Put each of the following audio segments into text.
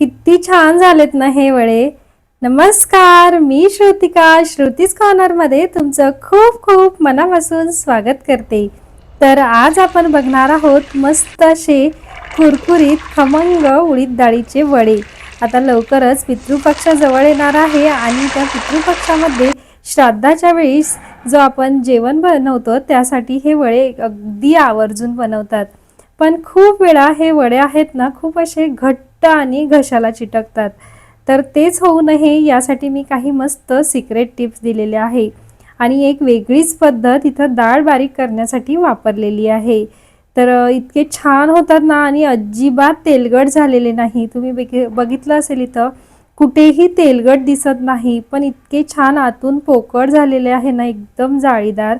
किती छान झालेत ना हे वडे. नमस्कार मी श्रुतिका. श्रुतीज कॉर्नरमध्ये तुमचं खूप खूप मनापासून स्वागत करते. तर आज आपण बघणार आहोत मस्त असे कुरकुरीत खमंग उडीद डाळीचे वडे. आता लवकरच पितृपक्षाजवळ येणार आहे आणि त्या पितृपक्षामध्ये श्राद्धाच्या वेळीस जो आपण जेवण बनवतो त्यासाठी हे वडे अगदी आवर्जून बनवतात. पण खूप वेळा हे वडे आहेत ना खूप असे घट्ट आणि घशाला चिटकतात. तर तेच होऊ नये यासाठी मी काही मस्त सिक्रेट टिप्स दिलेले आहे. आणि एक वेगळीच पद्धत इथं डाळ बारीक करण्यासाठी वापरलेली आहे. तर इतके छान होतात ना आणि अजिबात तेलगट झालेले नाही. तुम्ही बघि- बघितलं असेल इथं कुठेही तेलगट दिसत नाही पण इतके छान आतून पोकळ झालेले आहे ना एकदम जाळीदार.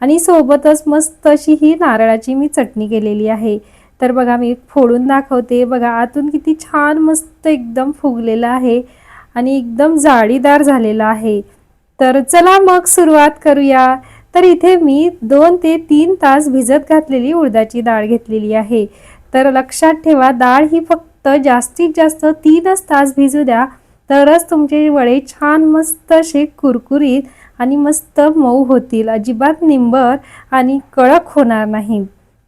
आणि सोबतच मस्त अशी ही नारळाची मी चटणी केलेली आहे. तर बघा मी फोडून दाखवते. बघा आतून किती छान मस्त एकदम फुगलेलं आहे आणि एकदम जाळीदार झालेलं आहे. तर चला मग सुरुवात करूया. तर इथे मी दोन ते तीन तास भिजत घातलेली उडदाची डाळ घेतलेली आहे. तर लक्षात ठेवा डाळ ही फक्त जास्तीत जास्त तीनच तास भिजू द्या. तरच तुमचे वडे छान मस्त असे कुरकुरीत आणि मस्त मऊ होतील. अजिबात निंबर आणि कडक होणार नाही.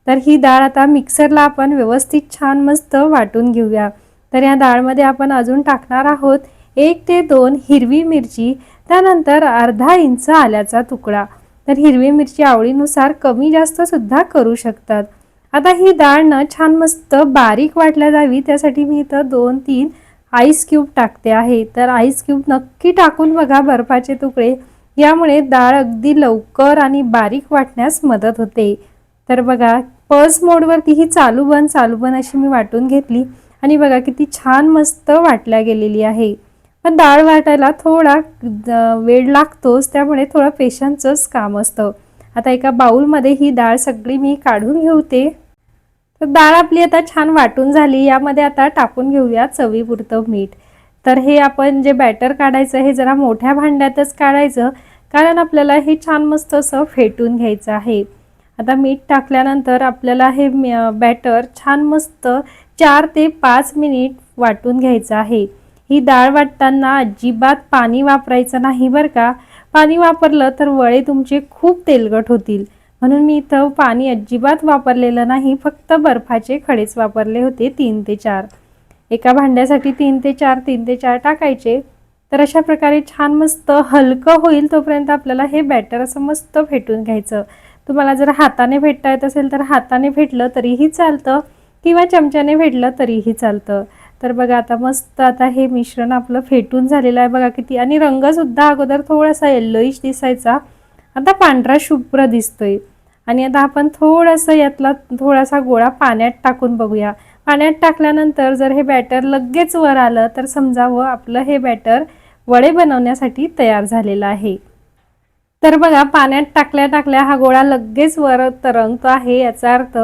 तर ही डाळ आता मिक्सरला आपण व्यवस्थित छान मस्त वाटून घेऊया. तर या डाळमध्ये आपण अजून टाकणार आहोत एक ते दोन हिरवी मिरची त्यानंतर अर्धा इंच आल्याचा तुकडा. तर हिरवी मिरची आवडीनुसार कमी जास्त सुद्धा करू शकतात. आता ही डाळ ना छान मस्त बारीक वाटल्या जावी त्यासाठी मी इथं दोन तीन आईस क्यूब टाकते आहे. तर आईस क्यूब नक्की टाकून बघा बर्फाचे तुकडे. यामुळे डाळ अगदी लवकर आणि बारीक वाटण्यास मदत होते. तर बघा पर्स मोडवरती ही चालू बंद चालू बन अशी मी वाटून घेतली. आणि बघा किती छान मस्त वाटल्या गेलेली आहे. पण डाळ वाटायला थोडा वेळ लागतोच त्यामुळे थोडं पेशन्सच काम असतं. आता एका बाऊलमध्ये ही डाळ सगळी मी काढून घेऊते. तर डाळ आपली आता छान वाटून झाली. यामध्ये आता टाकून घेऊया चवीपुरतं मीठ. तर हे आपण जे बॅटर काढायचं हे जरा मोठ्या भांड्यातच काढायचं कारण आपल्याला हे छान मस्त असं फेटून घ्यायचं आहे. आता मीठ टाकल्यानंतर आपल्याला हे बॅटर छान मस्त चार ते पाच मिनिट वाटून घ्यायचं आहे. ही डाळ वाटताना अजिबात पाणी वापरायचं नाही बरं का. पाणी वापरलं तर वळे तुमचे खूप तेलगट होतील. म्हणून मी इथं पाणी अजिबात वापरलेलं नाही फक्त बर्फाचे खडेच वापरले होते तीन ते चार. एका भांड्यासाठी तीन ते चार तीन ते चार टाकायचे. तर अशा प्रकारे छान मस्त हलकं होईल तोपर्यंत आपल्याला हे बॅटर असं मस्त फेटून घ्यायचं. तुम्हाला जर हाताने फेटता येत असेल तर हाताने फेटलं तरीही चालतं किंवा चमच्याने फेटलं तरीही चालतं. तर बघा आता मस्त आता हे मिश्रण आपलं फेटून झालेलं आहे बघा किती. आणि रंगसुद्धा अगोदर थोडासा येल्लोईश दिसायचा. आता पांढरा शुभ्र दिसतोय. आणि आता आपण थोडंसं यातला थोडासा गोळा पाण्यात टाकून बघूया. पाण्यात टाकल्यानंतर जर हे बॅटर लगेच वर आलं तर समजावं आपलं हे बॅटर वडे बनवण्यासाठी तयार झालेलं आहे. तर बघा पाण्यात टाकल्या टाकल्या हा गोळा लगेच वर तरंगतो आहे. याचा अर्थ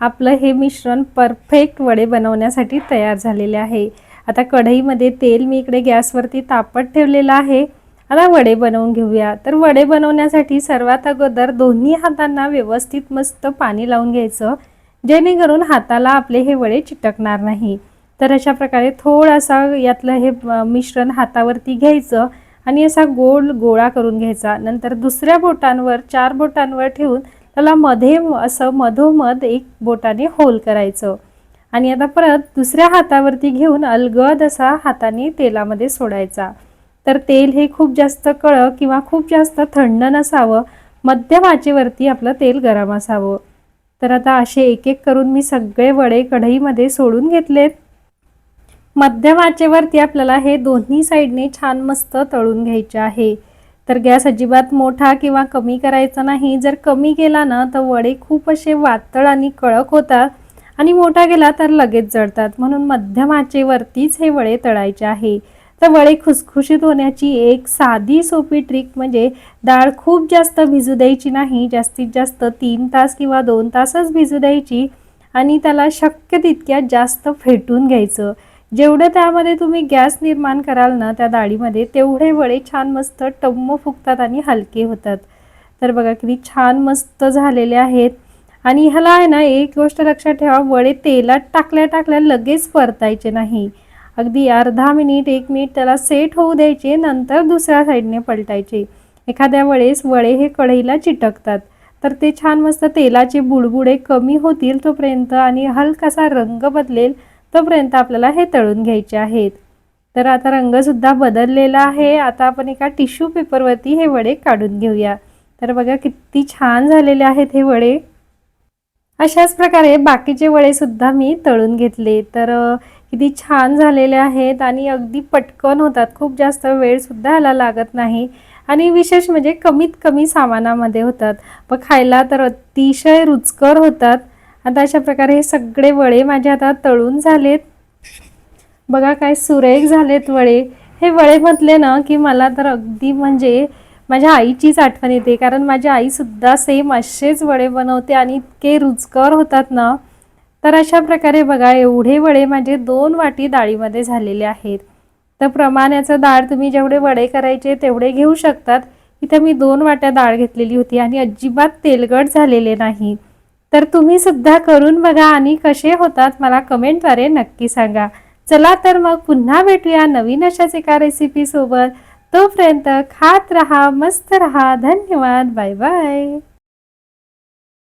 आपलं हे मिश्रण परफेक्ट वडे बनवण्यासाठी तयार झालेले आहे. आता कढईमध्ये तेल मी इकडे गॅसवरती तापत ठेवलेलं आहे. आता वडे बनवून घेऊया. तर वडे बनवण्यासाठी सर्वात अगोदर दोन्ही हातांना व्यवस्थित मस्त पाणी लावून घ्यायचं जेणेकरून हाताला आपले हे वडे चिटकणार नाही. तर अशा प्रकारे थोडासा यातलं हे मिश्रण हातावरती घ्यायचं. आणि असा गोल गोळा करून घ्यायचा. नंतर दुसऱ्या बोटांवर चार बोटांवर ठेवून त्याला मध्ये असं मधोमध एक बोटाने होल करायचं. आणि आता परत दुसऱ्या हातावरती घेऊन अलगद असा हाताने तेलामध्ये सोडायचा. तर तेल हे खूप जास्त कळं किंवा खूप जास्त थंड नसावं. मध्यम आचेवरती आपलं तेल गरम असावं. तर आता असे एक एक करून मी सगळे वडे कढईमध्ये सोडून घेतलेत. मध्यम आचेवरती आपल्याला हे दोन्ही साईडने छान मस्त तळून घ्यायचे आहे. तर गॅस अजिबात मोठा किंवा कमी करायचा नाही. जर कमी केला ना तर वडे खूप असे वातळ आणि कळक होतात आणि मोठा गेला तर लगेच जळतात. म्हणून मध्यम आचेवरतीच हे वडे तळायचे आहे. तर वडे खुसखुशीत होण्याची एक साधी सोपी ट्रिक म्हणजे डाळ खूप जास्त भिजू द्यायची नाही. जास्तीत जास्त तीन तास किंवा दोन तासच भिजू द्यायची आणि त्याला शक्य तितक्या जास्त फेटून घ्यायचं. जेवढं त्यामध्ये तुम्ही गॅस निर्माण कराल ना त्या डाळीमध्ये तेवढे वडे छान मस्त टम्म फुगतात आणि हलके होतात. तर बघा किती छान मस्त झालेले आहेत. आणि ह्याला आहे ना एक गोष्ट लक्षात ठेवा वडे तेलात टाकल्या टाकल्या लगेच परतायचे नाही. अगदी अर्धा मिनिट एक मिनिट त्याला सेट होऊ द्यायचे नंतर दुसऱ्या साईडने पलटायचे. एखाद्या वेळेस वडे हे कढईला चिटकतात. तर ते छान मस्त तेलाचे बुडबुडे कमी होतील तोपर्यंत आणि हलकासा रंग बदलेल. तोपर्यंत आपल्याला हे तळून घ्यायचे आहेत. तर आता रंगसुद्धा बदललेला आहे. आता आपण एका टिश्यू पेपरवरती हे वडे काढून घेऊया. तर बघा किती छान झालेले आहेत हे वडे. अशाच प्रकारे बाकीचे वडेसुद्धा मी तळून घेतले. तर किती छान झालेले आहेत आणि अगदी पटकन होतात. खूप जास्त वेळसुद्धा ह्याला लागत नाही. आणि विशेष म्हणजे कमीत कमी सामानामध्ये होतात. व खायला तर अतिशय रुचकर होतात. आता अशा प्रकारे हे सगळे वडे माझ्या आता तळून झालेत. बघा काय सुरेख झालेत वडे हे वडे म्हटले ना की मला तर अगदी म्हणजे माझ्या आईचीच आठवण येते. कारण माझी आईसुद्धा सेम असेच वडे बनवते आणि इतके रुचकर होतात ना. तर अशा प्रकारे बघा एवढे वडे माझे दोन वाटी डाळीमध्ये झालेले आहेत. तर प्रमाणाचं डाळ तुम्ही जेवढे वडे करायचे तेवढे घेऊ शकतात. इथं मी दोन वाट्या डाळ घेतलेली होती आणि अजिबात तेलगट झालेले नाही. तर तुम्ही सुद्धा करून बघा आणि कसे होतात मला कमेंटद्वारे नक्की सांगा. चला तर मग पुन्हा भेटूया नवीन अशाच एका रेसिपी सोबत. तोपर्यंत खात रहा मस्त रहा. धन्यवाद. Bye bye.